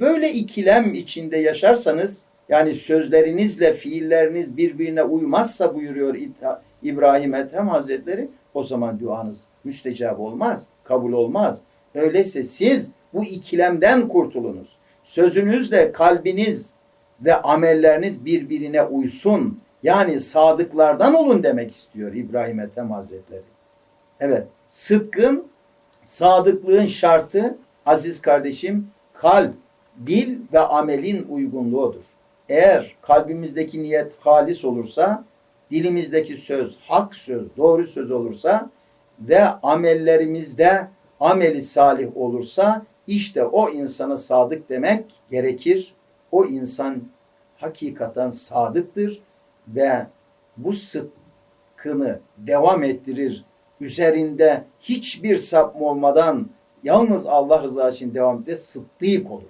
böyle ikilem içinde yaşarsanız yani sözlerinizle fiilleriniz birbirine uymazsa buyuruyor İbrahim Ethem Hazretleri o zaman duanız müstecap olmaz, kabul olmaz. Öyleyse siz bu ikilemden kurtulunuz. Sözünüzle kalbiniz ve amelleriniz birbirine uysun. Yani sadıklardan olun demek istiyor İbrahim Ethem Hazretleri. Evet, sıdkın, sadıklığın şartı aziz kardeşim kalp, dil ve amelin uygunluğudur. Eğer kalbimizdeki niyet halis olursa, dilimizdeki söz hak söz, doğru söz olursa ve amellerimizde ameli salih olursa işte o insana sadık demek gerekir. O insan hakikaten sadıktır ve bu sıdkını devam ettirir. Üzerinde hiçbir sapma olmadan yalnız Allah rızası için devam eder, sıddık olur.